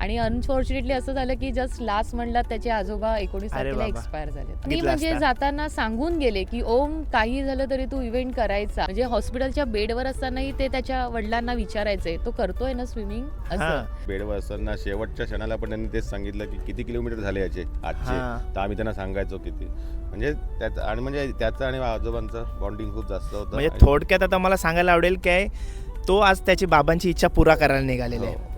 आणि अनफॉर्च्युनेटली असं झालं की जस्ट लास्ट म्हणला त्याचे आजोबा एकोणीस अरे तारखेला बाबा. एक्सपायर झाले मी म्हणजे असता. जाताना सांगून गेले की ओम काही झालं तरी तू इव्हेंट करायचा. म्हणजे हॉस्पिटलच्या बेडवर असतानाही ते त्याच्या वडिलांना विचारायचे तो करतोय ना स्विमिंग हा. असं. बेडवर असताना शेवटच्या क्षणाला पण त्यांनी तेच सांगितलं की किती किलोमीटर झाले याचे आजचे? हा. तर आम्ही त्यांना सांगायचो किती. म्हणजे त्यात आणि म्हणजे त्याचं आणि आजोबांचं बॉन्डिंग खूप जास्त होतं. म्हणजे आणि- थोडक्यात आता मला सांगायला आवडेल काय तो आज त्याची बाबांची इच्छा पुरा करायला निघालेला आहे. हो.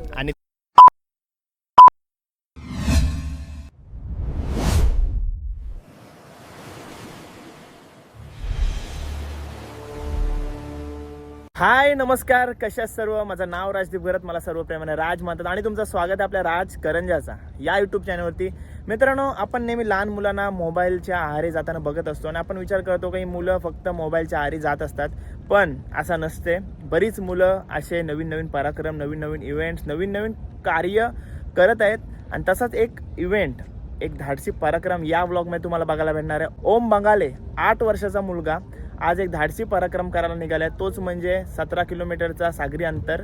हाय नमस्कार कशा सर्व? माझं नाव राजदीप घरत मला सर्व प्रेमाने राज म्हणतात आणि तुमचं स्वागत आहे आपल्या राज करंजाचा या युट्यूब चॅनलवरती मित्रांनो आपण नेहमी लहान मुलांना मोबाईलच्या आहारी जाताना बघत असतो आणि आपण विचार करतो की मुलं फक्त मोबाईलच्या आहारी जात असतात. पण असं नसते. बरीच मुलं असे नवीन नवीन पराक्रम नवीन नवीन इव्हेंट्स नवीन नवीन कार्य करत आहेत. आणि तसाच एक इव्हेंट एक धाडसी पराक्रम या व्लॉगमध्ये तुम्हाला बघायला भेटणार आहे. ओम बंगाले आठ वर्षाचा मुलगा. आज एक धाडसी पराक्रम करायला निघाला आहे तोच म्हणजे सतरा किलोमीटरचा सागरी अंतर.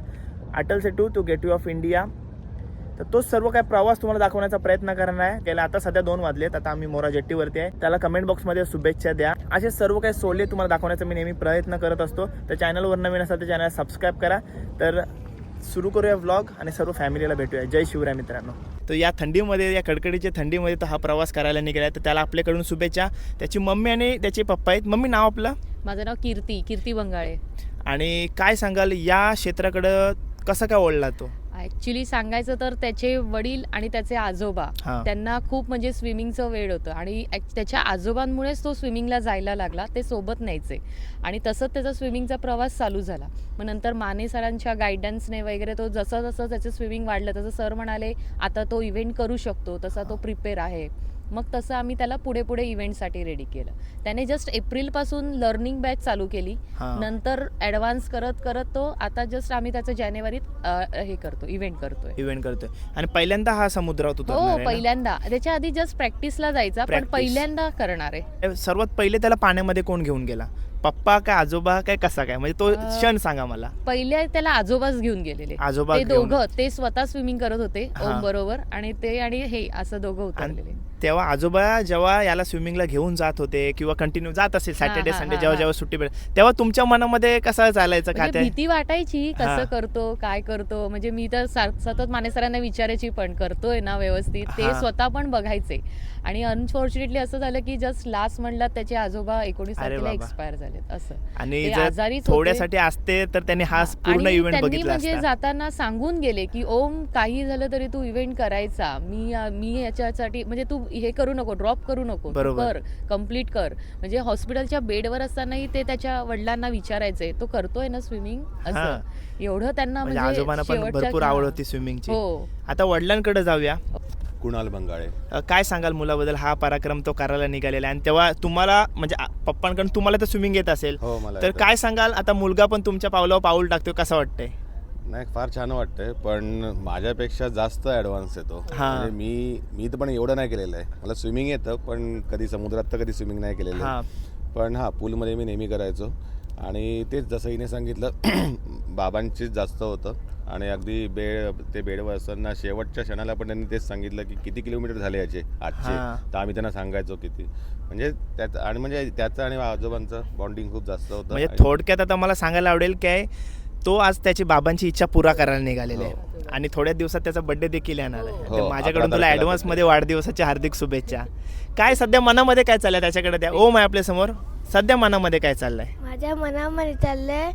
Atal Setu to Gateway of India तर तोच सर्व काय प्रवास तुम्हाला दाखवण्याचा प्रयत्न करणार आहे. त्याला आता सध्या दोन वाजलेत. आता आम्ही मोरा जेट्टीवरती आहे. त्याला कमेंट बॉक्समध्ये शुभेच्छा द्या. असे सर्व काही सोले तुम्हाला दाखवण्याचा मी नेहमी प्रयत्न करत असतो. तर चॅनलवर नवीन असाल तर चॅनल सबस्क्राईब करा. तर सुरू करूया व्लॉग आणि सर्व फॅमिलीला भेटूया. जय शिवराय मित्रांनो. तर या थंडीमध्ये या कडकडीच्या थंडीमध्ये तो हा प्रवास करायला निघाला तर त्याला आपल्याकडून शुभेच्छा. त्याची मम्मी आणि त्याचे पप्पा आहेत. मम्मी नाव आपलं? माझं नाव कीर्ती कीर्ती बंगाळे. आणि काय सांगाल या क्षेत्राकडं कसा काय ओढला तो? ऍक्च्युली सांगायचं तर त्याचे वडील आणि त्याचे आजोबा हा. त्यांना खूप म्हणजे स्विमिंगचं वेळ होतं. आणि ऍक- त्याच्या आजोबांमुळेच तो स्विमिंगला जायला लागला ते सोबत न्यायचे. आणि तसंच त्याचा स्विमिंगचा प्रवास चालू झाला. मग नंतर माने सरांच्या गायडन्सने वगैरे तो जसं जसं त्याचं स्विमिंग वाढलं तसं सर म्हणाले आता तो इव्हेंट करू शकतो तसा तो प्रिपेअर आहे. मग तसं आम्ही त्याला पुढे पुढे इव्हेंटसाठी रेडी केलं. त्याने जस्ट एप्रिलपासून लर्निंग बॅच चालू केली. नंतर ऍडव्हान्स करत करत तो आता जस्ट आम्ही त्याचं जानेवारीत अ, हे करतो इव्हेंट करतोय. इव्हेंट करतोय. आणि पहिल्यांदा हा समुद्रात हो उतरणार आहे ना? पहिल्यांदा. त्याच्या आधी जस्ट प्रॅक्टिसला जायचा पण Practice. पहिल्यांदा करणार. आहे सर्वात पहिले त्याला पाण्यामध्ये कोण घेऊन गेला? पप्पा काय आजोबा काय कसा काय म्हणजे तो अं, क्षण सांगा मला पहिले त्याला आजोबाच घेऊन गेलेले आजोबा ते घेऊन- दोघं ते स्वतः स्विमिंग करत होते हा. ओम बरोबर आणि ते आणि हे असं दोघं उतरलेले तेव्हा आजोबा जेव्हा याला स्विमिंगला घेऊन जात होते किंवा कंटिन्यू जात असेल सॅटर्डे हा, संडे हा, जेव्हा. जेव्हा सुट्टी भेट तेव्हा तुमच्या मनामध्ये कसं चालायचं का म्हणजे ते भीती वाटायची हा. कसं करतो काय करतो म्हणजे मी तर सतत मानेसरांना विचारायची पण करतोय ना व्यवस्थित ते हा. स्वतः पण बघायचे आणि अनफॉर्च्युनेटली असं झालं की जस्ट लास्ट म्हणला त्याचे आजोबा एकोणीस अरे तारखेला बाबा. एक्सपायर झालेत असं. आणि ते जर आजारीच होते. थोड्यासाठी असते तर त्यांनी हा पूर्ण आणि इव्हेंट त्यांनी बघितला म्हणजे असता. जाताना सांगून गेले की ओम काही झालं तरी तू इव्हेंट करायचा. मी मी याच्यासाठी म्हणजे तू हे करू नको ड्रॉप करू नको. तू बरोबर. कर कंप्लीट कर. म्हणजे हॉस्पिटलच्या बेडवर असतानाही ते त्याच्या वडिलांना विचारायचे तो करतोय ना स्विमिंग हा. असं. एवढं त्यांना म्हणजे म्हणजे आजोबांना पण शेवटच्या- भरपूर आवड हा. होती स्विमिंगची हो. आता वडिलांकडे जाऊया. कुणाल बंगाळे. अ, काय सांगाल मुलाबद्दल? हा पराक्रम तो करायला निघालेला आहे. आणि तेव्हा तुम्हाला म्हणजे आ- पप्पांकडून तुम्हाला तर स्विमिंग येत असेल. हो मला तर येतं. काय सांगाल? आता मुलगा पण तुमच्या पावलावर पाऊल टाकतो कसं वाटतंय? नाही फार छान वाटतंय पण माझ्यापेक्षा जास्त ॲडव्हान्स येतो हा. म्हणजे मी मी तर पण एवढं नाही केलेलं आहे. मला स्विमिंग येतं पण कधी समुद्रात तर कधी स्विमिंग नाही केलेलं हा. आहे. पण हां पूलमध्ये मी नेहमी करायचो. आणि तेच जसं हिने सांगितलं बाबांचीच जास्त होतं. आणि अगदी बेड ते बेडवर असताना शेवटच्या क्षणाला पण त्यांनी तेच सांगितलं की किती किलोमीटर झाले याचे आजचे. तर आम्ही त्यांना सांगायचो किती. म्हणजे त्यात आणि म्हणजे त्याचं आणि आजोबांचं बॉन्डिंग खूप जास्त होतं. म्हणजे थोडक्यात आता मला सांगायला आवडेल काय तो आज त्याची बाबांची इच्छा पुरा करायला निघालेला आहे. हो. आणि थोड्याच दिवसात त्याचा बर्थडे देखील येणार आहे. हो, माझ्याकडून अकरा तुला तारखेला ऍडव्हान्स. मध्ये वाढदिवसाच्या हार्दिक शुभेच्छा. काय सध्या मनामध्ये काय चाललंय त्याच्याकडे? द्या ओम आहे आपल्यासमोर. सध्या मनामध्ये काय चाललंय? माझ्या मनामध्ये चाललंय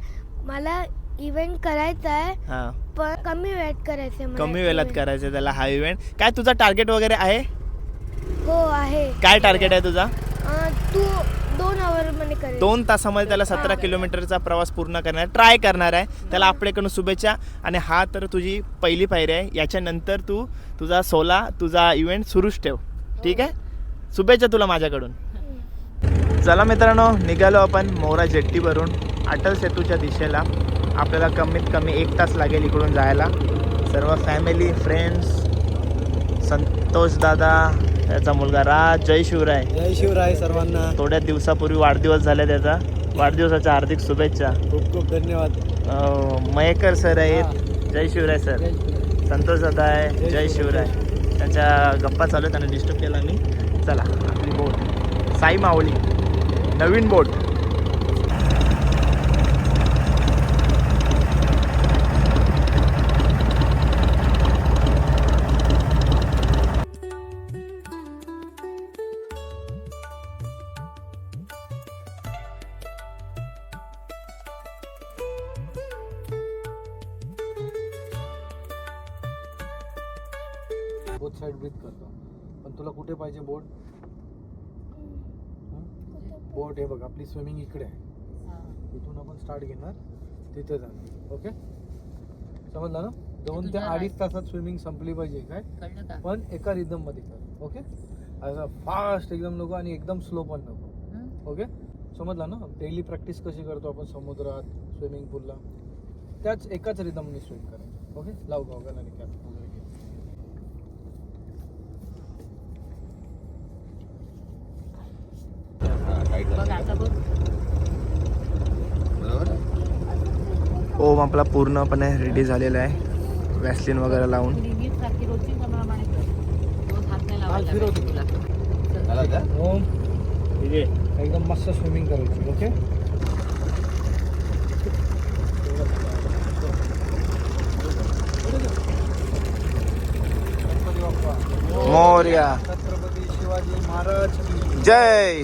मला इव्हेंट करायचा आहे हा. पण कमी वेळात करायचं कमी वेळात. करायचं त्याला हा इव्हेंट काय तुझा टार्गेट वगैरे आहे? हो आहे. काय टार्गेट आहे तुझा? अं, तू दोन करेल. तासामध्ये त्याला सतरा किलोमीटरचा प्रवास पूर्ण करणार. ट्राय करणार आहे. त्याला आपल्याकडून शुभेच्छा. आणि हा तर तुझी पहिली पायरी आहे. याच्यानंतर तू तुझा सोला तुझा इव्हेंट सुरूच ठेव. ठीक आहे? शुभेच्छा तुला माझ्याकडून. चला मित्रांनो निघालो आपण मोरा जेट्टीवरून. अटल सेतूच्या दिशेला. आपल्याला कमीत कमी एक तास लागेल इकडून जायला. सर्व फॅमिली फ्रेंड्स संतोष दादा त्याचा मुलगा राज जय शिवराय. जय शिवराय सर्वांना. थोड्या दिवसापूर्वी वाढदिवस झाला त्याचा. वाढदिवसाच्या हार्दिक शुभेच्छा. खूप खूप धन्यवाद. मयेकर सर आहेत. जय शिवराय सर. संतोष दादा आहे. जय शिवराय. त्यांच्या गप्पा चालू त्यांना डिस्टर्ब केला मी. चला आपली बोट साई मावली नवीन बोट आपण स्टार्ट घेणार. तिथे जाणार. ओके समजलं ना? दोन ते अडीच तासात स्विमिंग संपली पाहिजे काय? पण एका रिदममध्ये कर. ओके असं फास्ट एकदम नको आणि एकदम स्लो पण नको? ओके समजलं ना? डेली प्रॅक्टिस कशी करतो आपण समुद्रात स्विमिंग पूलला त्याच एकाच रिदमने स्विम करायचं. ओके लाव गॉगल आणि कॅप वगैरे. हा, बघ. आता बघ बरोबर ओम आपला पूर्णपणे रेडी झालेला आहे. वॅसलिन वगैरे लावून. ओम एकदम मस्त स्विमिंग करायची ओके मौर्या. मोर्या छत्रपती शिवाजी महाराज जय!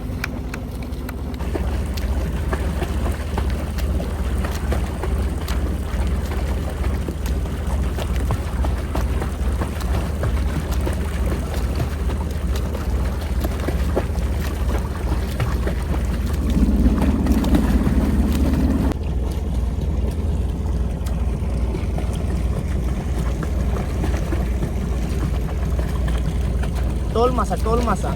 todo el masa, todo el masa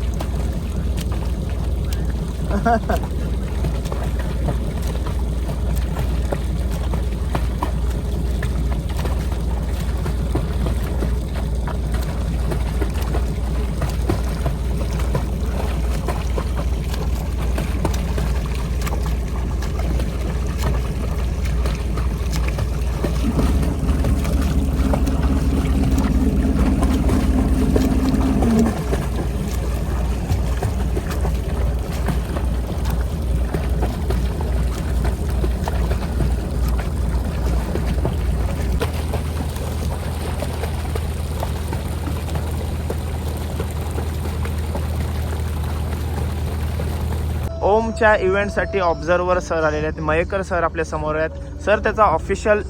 ओमच्या इव्हेंटसाठी ऑब्झर्वर सर आलेले आहेत. मयेकर सर आपल्यासमोर आहेत. सर त्याचा ऑफिशियल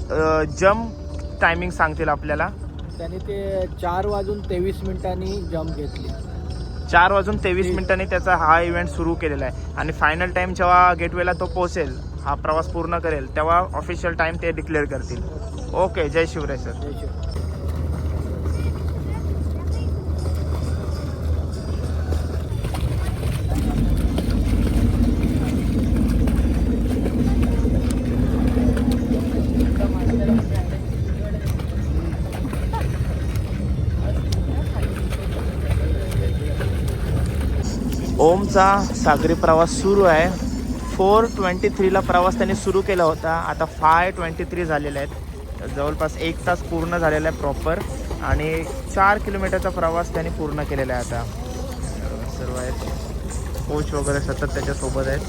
जम्प टायमिंग सांगतील आपल्याला. त्याने ते चार वाजून तेवीस मिनिटांनी जम्प घेतली. चार वाजून तेवीस मिनिटांनी त्याचा हा इव्हेंट सुरू केलेला आहे. आणि फायनल टाइम जेव्हा गेटवेला तो पोहोचेल हा प्रवास पूर्ण करेल तेव्हा ऑफिशियल टाइम ते डिक्लेअर करतील. ओके जय शिवराय सर. जय शिव ओमचा सागरी प्रवास सुरू आहे. फोर ट्वेंटी थ्रीला प्रवास त्यांनी सुरू केला होता. आता फाय ट्वेंटी थ्री झालेले आहेत. जवळपास एक तास पूर्ण झालेला आहे प्रॉपर आणि चार किलोमीटरचा प्रवास त्यांनी पूर्ण केलेला आहे आता. सर्व आहेत. कोच वगैरे सतत त्याच्यासोबत आहेत.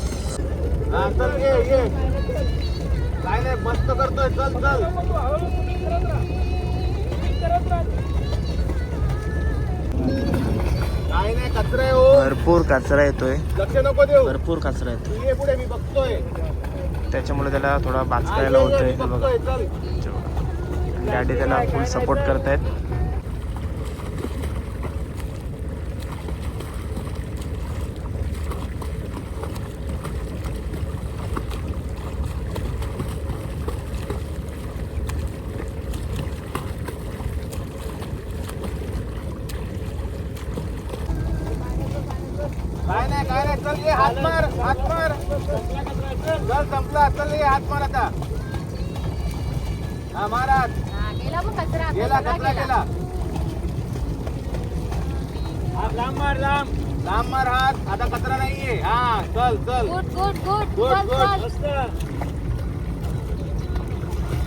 नाही नाही कचरा आहे हो. भरपूर कचरा येतोय. लक्ष नको देऊ. भरपूर कचरा येतोय. तू ये पुढे मी बघतोय. त्याच्यामुळे त्याला थोडा बाचकायला होतोय. बघा. डॅडी त्याला फुल सपोर्ट करतायत काय नाही काय नाही चल ये हात मार हात मार चल संपला चल ये हात मार आता हा महाराज. गेला मग कचरा गेला कचरा गेला. लांब मार लांब लांब मार हात. आता कचरा नाहीये. हा चल चल. Good good good. गुड चल गुड. चल.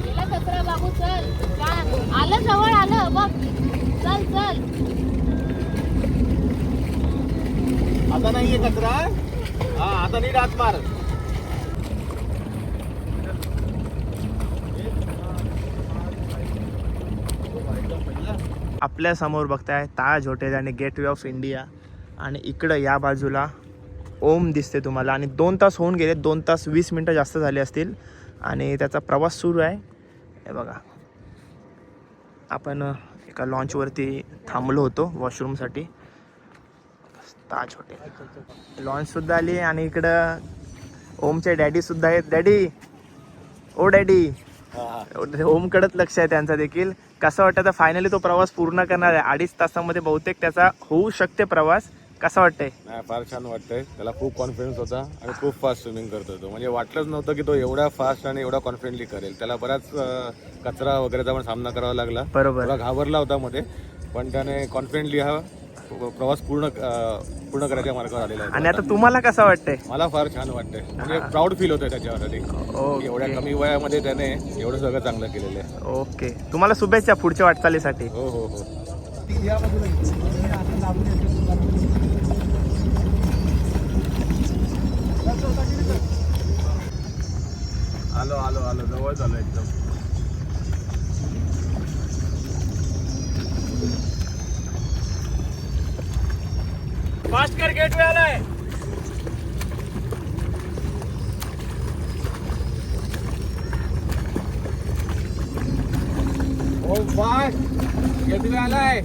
गेला कचरा बाबू चल. छान आलं जवळ आलं. बघ. चल चल. आता नाहीये कचरा. हा आता नीट हात मार आपल्यासमोर बघताय ताज हॉटेल आणि गेटवे ऑफ इंडिया. आणि इकडं या बाजूला ओम दिसते तुम्हाला. आणि दोन तास होऊन गेले दोन तास वीस मिनटं जास्त झाले असतील. आणि त्याचा प्रवास सुरू आहे. हे बघा. आपण एका लॉन्चवरती थांबलो होतो वॉशरूमसाठी ताज हॉटेल. लॉन्चसुद्धा आली आणि इकडं ओमचे डॅडीसुद्धा आहेत. डॅडी! ओ डॅडी! ओमकडंच लक्ष आहे त्यांचं देखील. कसं वाटतं तर फायनली तो प्रवास पूर्ण करणार आहे? अडीच तासामध्ये बहुतेक त्याचा होऊ शकते प्रवास. कसं वाटतंय? नाही फार छान वाटतंय. त्याला खूप कॉन्फिडन्स होता आणि खूप फास्ट स्विमिंग करतो तो. म्हणजे वाटलंच नव्हतं की तो एवढा फास्ट आणि एवढा कॉन्फिडेंटली करेल. त्याला बराच कचरा वगैरेचा पण सामना करावा लागला. बरोबर. घाबरला होता मध्ये पण त्याने कॉन्फिडेंटली हा प्रवास पूर्ण पूर्ण करायच्या मार्गावर आलेला आणि आहे आता तुम्हाला कसं वाटतंय? मला फार छान वाटतंय. म्हणजे प्राऊड फील होतंय त्याच्यावरती. की एवढ्या कमी वयामध्ये त्याने एवढं सगळं चांगलं केलेलं आहे. ओके. तुम्हाला शुभेच्छा पुढच्या वाटचालीसाठी. हो हो हो. आलो आलो आलो. जवळ आलो एकदम. फास्ट कर गेट वे आलाय. ओ फास्ट गेटवे आलाय.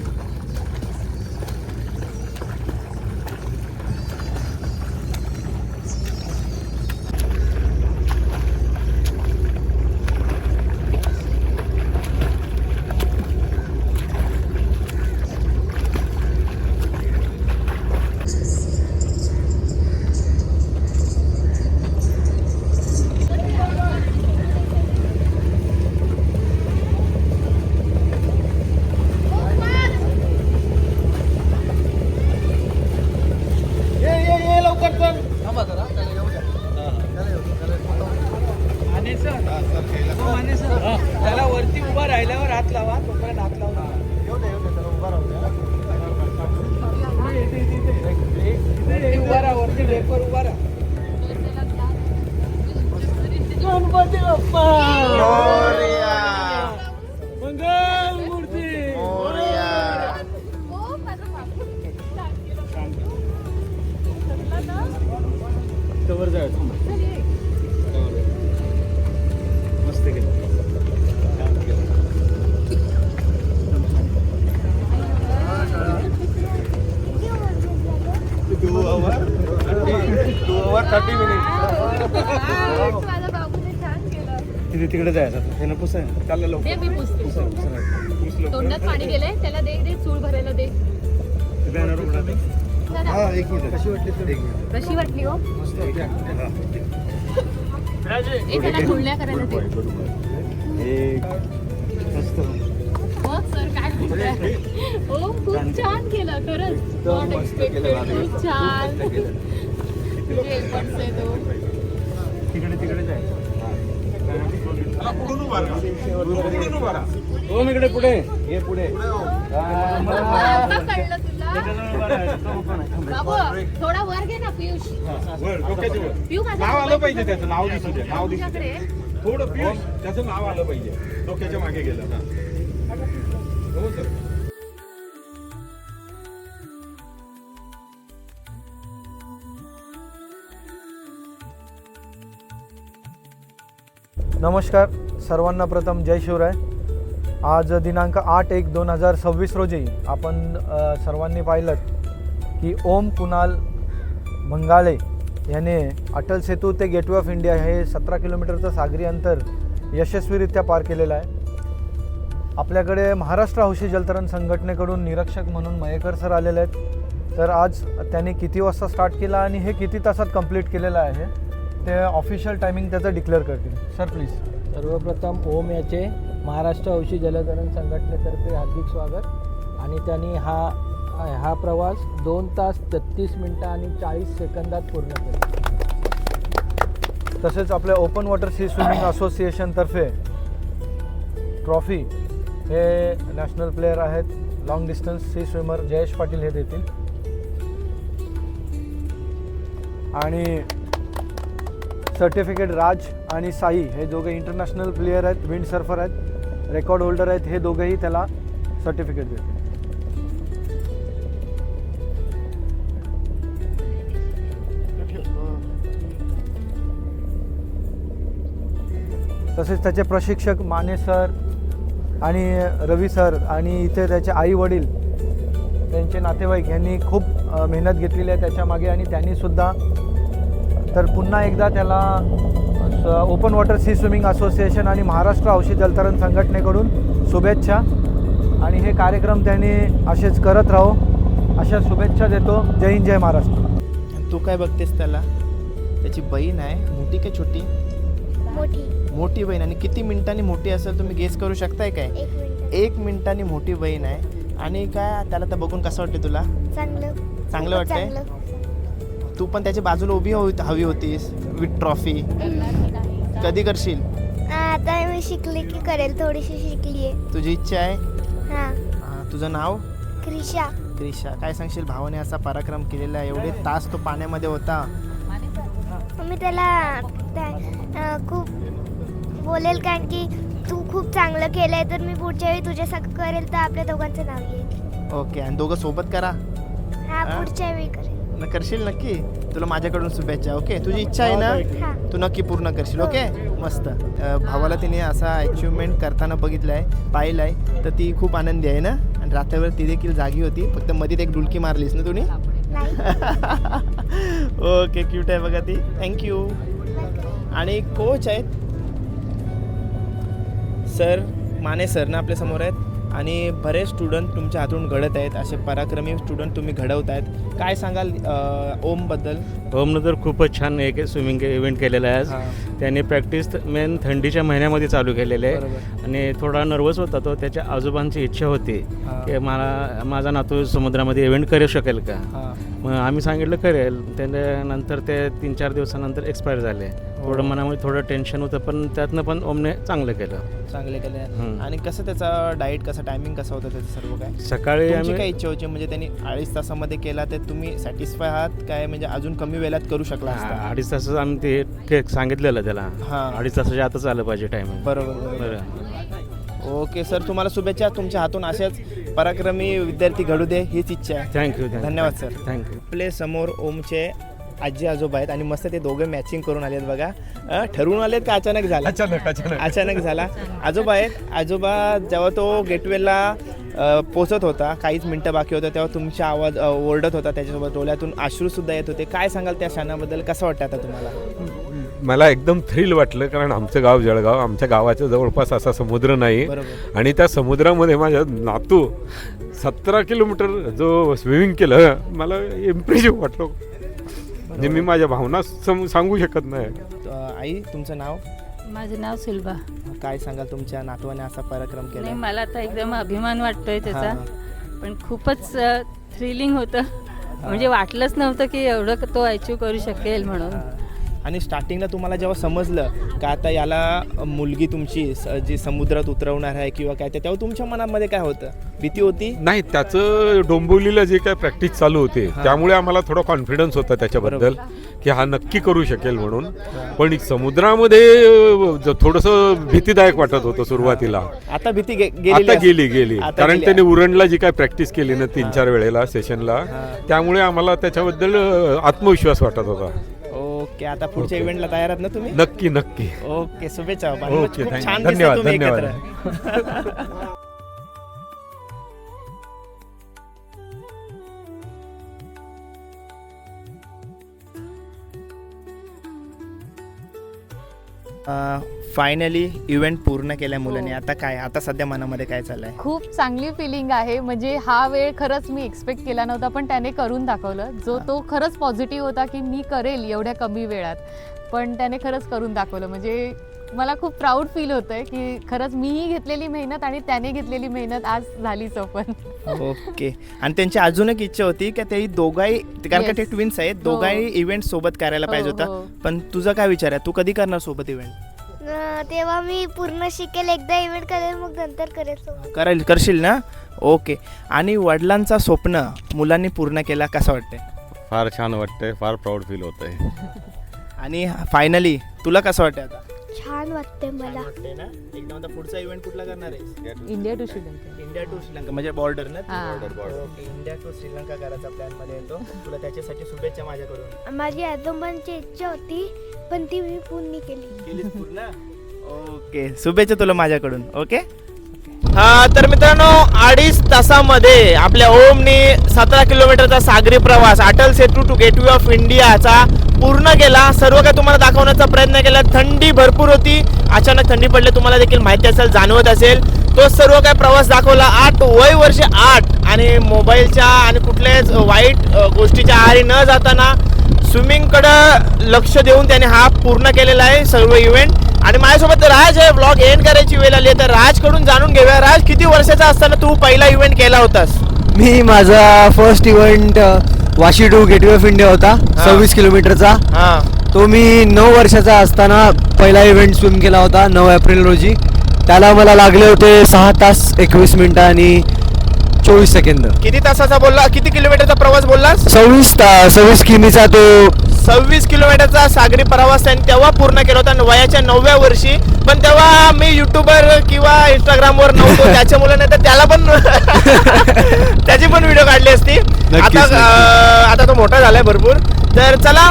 गणपती चाललं लवकर दे मी पुसं, लवकर. तोंडात पाणी गेलंय त्याला दे दे चूळ भरायला दे. ते बॅनर उघडा. ते. हा एक मिनिट. कशी वाटली? एक मिनिट. कशी वाटली हो? मस्त आहे. हा. ए त्याला गुळण्या करायला दे. एक मस्त. हो सर काय म्हणताय? हो खूप छान केलं खरंच. नॉट एक्सपेक्टेड खूप छान. efforts आहे तो. तिकडे तिकडे जायचं ओम इकडे पुढे. ये पुढे. थोडा वर घे ना पियुष. नाव आलं पाहिजे त्याचं. नाव दिसू दे नाव दिसू दे? थोडं पियुष त्याचं नाव आलं पाहिजे. डोक्याच्या मागे गेलं. ना नमस्कार सर्वांना प्रथम जय शिवराय. आज दिनांक आठ एक दोन हजार सव्वीस रोजी आपण सर्वांनी पाहिलं की ओम कुणाल भंगाळे याने अटल सेतू ते गेटवे ऑफ इंडिया हे सतरा किलोमीटरचं सागरी अंतर यशस्वीरित्या पार केलेलं आहे. आपल्याकडे महाराष्ट्र हौशी जलतरण संघटनेकडून निरीक्षक म्हणून मयेकर सर आलेले आहेत. तर आज त्याने किती वाजता स्टार्ट केला आणि हे किती तासात कंप्लीट केलेलं आहे? ते ऑफिशियल टायमिंग त्याचं डिक्लेअर करतील. सर प्लीज सर्वप्रथम ओम याचे महाराष्ट्र औषधी जलतरण संघटनेतर्फे हार्दिक स्वागत. आणि त्यांनी हा हा प्रवास दोन तास तेहतीस मिनटं आणि चाळीस सेकंदात पूर्ण केला. तसेच आपल्या ओपन वॉटर सी स्विमिंग असोसिएशनतर्फे ट्रॉफी हे नॅशनल प्लेयर आहेत. Long distance sea swimmer Jayesh Patil हे देतील. आणि सर्टिफिकेट राज आणि साई हे दोघे इंटरनॅशनल प्लेयर आहेत विंड सर्फर आहेत रेकॉर्ड होल्डर आहेत हे दोघेही त्याला सर्टिफिकेट देते तसेच त्याचे प्रशिक्षक माने सर आणि रवी सर आणि इथे त्याचे आई वडील त्यांचे नातेवाईक यांनी खूप मेहनत घेतलेली आहे त्याच्यामागे आणि त्यांनीसुद्धा तर पुन्हा एकदा त्याला open water sea swimming association आणि महाराष्ट्र औषध जलतरण संघटनेकडून शुभेच्छा. आणि हे कार्यक्रम त्यांनी असेच करत राहो. अशा शुभेच्छा देतो. जय हिंद जय महाराष्ट्र. तू काय बघतेस त्याला? त्याची बहीण आहे. मोठी का छोटी? मोठी. मोठी बहीण. आणि किती मिनिटांनी मोठी असेल तुम्ही गेस करू शकताय काय? एक मिनिट. एक मिनिटांनी मोठी बहीण आहे. आणि काय त्याला तर बघून कसं वाटते तुला? चांगलं. चांगलं वाटतंय? तू पण त्याच्या बाजूला उभी होत हवी होतीस विथ ट्रॉफी कधी करशील? आता मी शिकले की करेल थोडीशी शिकली आहे तुझी इच्छा आहे? हां. हा, तुझं नाव? क्रिशा. क्रिशा. काय सांगशील? भावाने असा पराक्रम केलेला आहे. एवढे तास तो पाण्यामध्ये होता. मी त्याला त्या- अं, खूप बोलेल कारण की तू खूप चांगलं केलंय. तर मी पुढच्या वेळी तुझ्यासारखं करेल तर आपल्या दोघांचं नाव येईल. ओके. आणि दोघं सोबत करा? हा हा? पुढच्या वेळी करेल. न करशील नक्की तुला माझ्याकडून शुभेच्छा ओके तुझी इच्छा आहे ना हा तू नक्की पूर्ण करशील ओके मस्त. अ, भावाला तिने असा अचिव्हमेंट करताना बघितलं आहे पाहिलं आहे तर ती खूप आनंदी आहे ना? आणि रात्रभर ती देखील जागी होती फक्त मध्ये एक डुलकी मारलीस ना तुम्ही ओके क्यूट आहे बघा ती. थँक्यू आणि कोच आहेत. सर माने सर ना आपल्यासमोर आहेत. आणि बरेच स्टुडंट तुमच्या हातून घडत आहेत असे पराक्रमी स्टुडंट तुम्ही घडवत आहेत काय सांगाल ओमबद्दल? ओमनं तर खूपच छान एक स्विमिंग इव्हेंट केलेला आहे त्याने प्रॅक्टिस मेन थंडीच्या महिन्यामध्ये चालू केलेली आहे. आणि थोडा नर्वस होता तो त्याच्या आजोबांची इच्छा होती हां. की मला माझा नातू समुद्रामध्ये इव्हेंट करू शकेल का? हां. मग आम्ही सांगितलं करेल. त्याने नंतर ते तीन चार दिवसानंतर एक्सपायर झाले. थोडं मनामध्ये थोडं टेन्शन होतं पण त्यातनं पण ओमने चांगलं केलं. चांगले केले. आणि कसं त्याचा डाएट कसा टायमिंग कसा होता त्याचं सर्व काय? सकाळी तुमची काय आम्ही इच्छा होती? म्हणजे त्यांनी अडीच तासामध्ये केला तर तुम्ही सॅटिस्फाय आहात? काय म्हणजे अजून कमी वेळात करू शकला अडीच तासाचं आम्ही ते सांगितलेलं. त्याला. हां. अडीच तासाच्या आतच आलं पाहिजे टायमिंग बरोबर बरोबर. बरं. ओके सर तुम्हाला शुभेच्छा. तुमच्या हातून असेच पराक्रमी विद्यार्थी घडू दे हीच इच्छा आहे. थँक्यू धन्यवाद सर. थँक्यू आपले समोर ओमचे आजी आजोबा आहेत आणि मस्त ते दोघे मॅचिंग करून आलेत बघा. अं, ठरवून आलेत का अचानक झालं? अचानक अचानक. अचानक झाला. आजोबा आहेत. आजोबा जेव्हा तो गेटवेला अ, पोचत होता काहीच मिनटं बाकी होतं तेव्हा तुमचा आवाज अ, ओरडत होता त्याच्यासोबत. डोळ्यातून अश्रूसुद्धा येत होते. काय सांगाल त्या क्षणाबद्दल? कसं वाटतं आता तुम्हाला? मला एकदम थ्रिल वाटलं कारण आमचं गाव जळगाव आमच्या गावाच्या जवळपास असा समुद्र नाही. आणि त्या समुद्रामध्ये माझ्या नातू सतरा किलोमीटर जो स्विमिंग केलं मला इम्प्रेसिव्ह वाटलं. म्हणजे मी माझ्या भावना सम सांगू शकत नाही. आई तुमचं नाव? माझं नाव सुलभा काय सांगाल तुमच्या नातवाने असा पराक्रम केला? नाही मला तर एकदम अभिमान वाटतोय त्याचा. पण खूपच थ्रिलिंग होतं. म्हणजे वाटलंच नव्हतं की एवढं तो अचीव करू शकेल म्हणून. आणि स्टार्टिंगला तुम्हाला जेव्हा समजलं का आता याला मुलगी तुमची जी समुद्रात उतरवणार आहे किंवा काय तेव्हा तुमच्या मनामध्ये काय होतं? भीती होती? नाही त्याचं डोंबिवलीला जे काय प्रॅक्टिस चालू होते त्यामुळे आम्हाला थोडा कॉन्फिडन्स होता त्याच्याबद्दल की हा नक्की करू शकेल म्हणून. पण समुद्रामध्ये थोडंसं भीतीदायक वाटत होतं सुरुवातीला. आता भीती आता. गेली गेली. कारण. त्याने उरणला जी काय प्रॅक्टिस केली ना तीन चार वेळेला सेशनला त्यामुळे आम्हाला त्याच्याबद्दल आत्मविश्वास वाटत होता. ओके आता पुढच्या इव्हेंटला तयार आहात ना तुम्ही नक्की नक्की ओके शुभेच्छा बाबा. ओके, खूप thank you. छान दिसताय धन्यवाद, तुम्ही धन्यवाद. एकत्र. फायनली इव्हेंट पूर्ण केल्या मुलांनी. आता काय? आता सध्या मनामध्ये काय चाललंय? खूप चांगली फिलिंग आहे. म्हणजे हा वेळ खरंच मी एक्सपेक्ट केला नव्हता पण त्याने करून दाखवलं. जो तो खरंच पॉझिटिव्ह होता की मी करेल एवढ्या कमी वेळात. पण त्याने खरंच करून दाखवलं. म्हणजे मला खूप प्राऊड फील होतंय की खरंच मीही घेतलेली मेहनत आणि त्याने घेतलेली मेहनत आज झाली सफल. ओके. आणि त्यांची अजून एक इच्छा होती की ते दोघाही कारण का. ते ट्विन्स आहेत दोघाही इव्हेंट सोबत करायला पाहिजे हो, होता. हो. पण तुझा काय विचार आहे? तू कधी करणार सोबत इव्हेंट तेव्हा मी पूर्ण शिकेल एकदा इव्हेंट करेल मग नंतर करेल. करायला करशील ना? ओके आणि वडिलांचा स्वप्न मुलांनी पूर्ण केला कसं वाटतंय? फार छान वाटतंय फार प्राऊड फील होत आहे आणि फायनली तुला कसं वाटतंय आता? छान वाटते मला. ना? एकदम आता पुढचा इव्हेंट कुठला करणार आहे India to Sri Lanka. India to Sri Lanka म्हणजे बॉर्डर ना. ओके इंडिया टू श्रीलंका करायचा प्लॅनमध्ये येतो. तुला त्याच्यासाठी शुभेच्छा माझ्याकडून. माझी आजोबांची इच्छा होती पण ती मी पूर्ण केली. केलीस पूर्ण? ओके शुभेच्छा तुला माझ्याकडून. ओके तर मित्रांनो अडीच तासामध्ये आपल्या ओमनी सतरा किलोमीटरचा सागरी प्रवास Atal Setu to Gateway of इंडियाचा पूर्ण केला. सर्व काही तुम्हाला दाखवण्याचा प्रयत्न केला. थंडी भरपूर होती. अचानक थंडी पडले तुम्हाला देखील माहिती असेल जाणवत असेल. तो सर्व काय प्रवास दाखवला. आठ वय वर्ष आठ. आणि मोबाईलच्या आणि कुठल्याच वाईट गोष्टीच्या आहारी न जाताना स्विमिंगकडं लक्ष देऊन त्याने हा पूर्ण केलेला आहे. सर्व इव्हेंट आणि माझ्यासोबत राज आहे. ब्लॉग एंड करायची वेळ आली तर राजकडून जाणून घेऊया. राज किती वर्षाचा असताना तू पहिला इव्हेंट केला होतास? मी माझा first event Vashi to Gateway of India होता. सव्वीस किलोमीटरचा. हा. तो मी नऊ वर्षाचा असताना पहिला इव्हेंट स्विम केला होता नऊ एप्रिल रोजी. त्याला मला लागले होते सहा तास एकवीस मिनिटं आणि चोवीस सेकंद. किती तासाचा बोलला किती किलोमीटरचा प्रवास बोललास? सव्वीस ता सव्वीस किमीचा तो सव्वीस किलोमीटरचा सागरी प्रवास त्यांनी तेव्हा पूर्ण केला होता वयाच्या नवव्या वर्षी. पण तेव्हा मी युट्यूबर किंवा इंस्टाग्रामवर नव्हतो त्याच्यामुळे नाही तर त्याला पण त्याची पण व्हिडिओ काढली असती. आता आता तो मोठा झालाय भरपूर. तर चला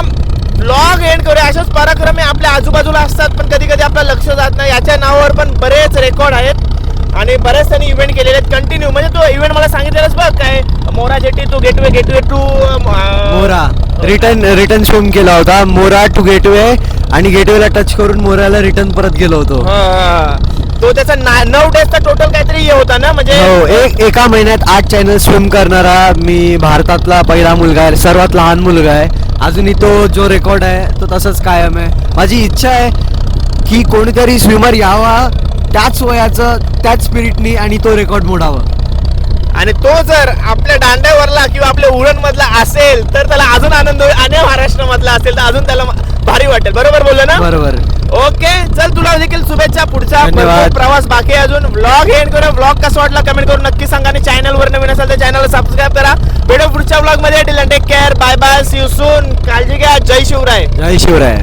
ब्लॉग एंड करूया. अशाच पराक्रम आपल्या आजूबाजूला असतात पण कधी कधी आपलं लक्ष जात नाही. याच्या नावावर पण बरेच रेकॉर्ड आहेत. आणि बरेच त्यांनी इव्हेंट केलेले आहेत. कंटिन्यू म्हणजे तो इव्हेंट मला सांगितलेलाच बघ काय. Mora jetty to Gateway Gateway to Mora. Return return swim केला होता. मोरा टू गेटवे आणि गेटवेला टच करून मोराला रिटर्न परत गेलो होतो. तो त्याचा नऊ डेजचा टोटल काहीतरी हे होता ना म्हणजे हो एक एका महिन्यात आठ चॅनल स्विम करणारा मी भारतातला पहिला मुलगा आहे सर्वात लहान मुलगा आहे. अजूनही तो जो रेकॉर्ड आहे तो तसंच कायम आहे. माझी इच्छा आहे की कोणीतरी स्विमर यावा त्याच वयाचं त्याच स्पिरिटनी आणि तो रेकॉर्ड मोडावा. आणि तो जर आपल्या दांड्यावरला किंवा आपल्या उरण मधला असेल तर त्याला अजून आनंद होईल आणि महाराष्ट्र मधला असेल तर अजून त्याला भारी वाटेल. बरोबर बोललो ना? बरोबर. ओके चल तुला देखील शुभेच्छा पुढचा. भरपूर प्रवास बाकी अजून. ब्लॉग एंड करूया ब्लॉग कसा वाटला कमेंट करून नक्की सांगा आणि चॅनल वर नवीन असेल तर चॅनल सबस्क्राईब करा. भेटू पुढच्या ब्लॉगमध्ये take care bye bye see you soon काळजी घ्या. जय शिवराय. जय शिवराय.